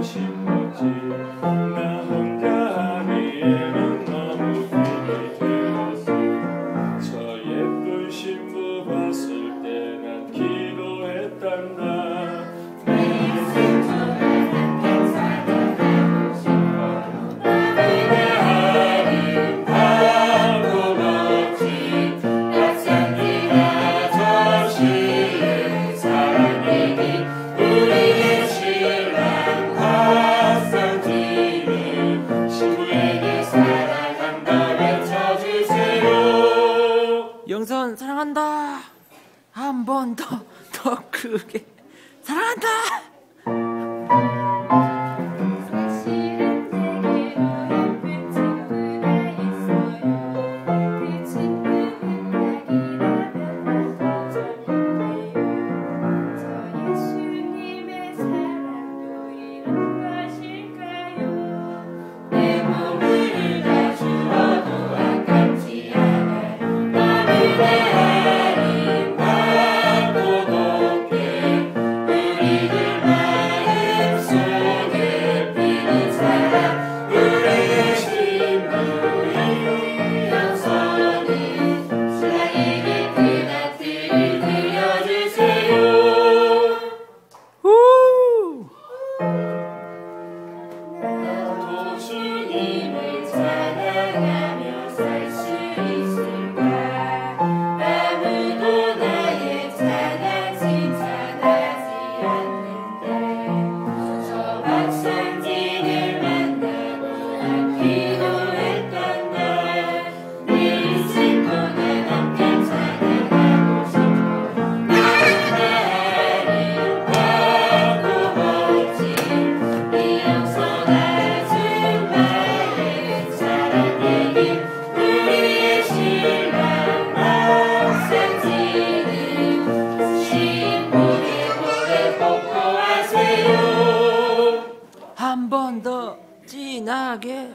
просим. 영선 사랑한다. 한 번 더, 더 크게. 사랑한다! Amen. ンドチーナーゲー。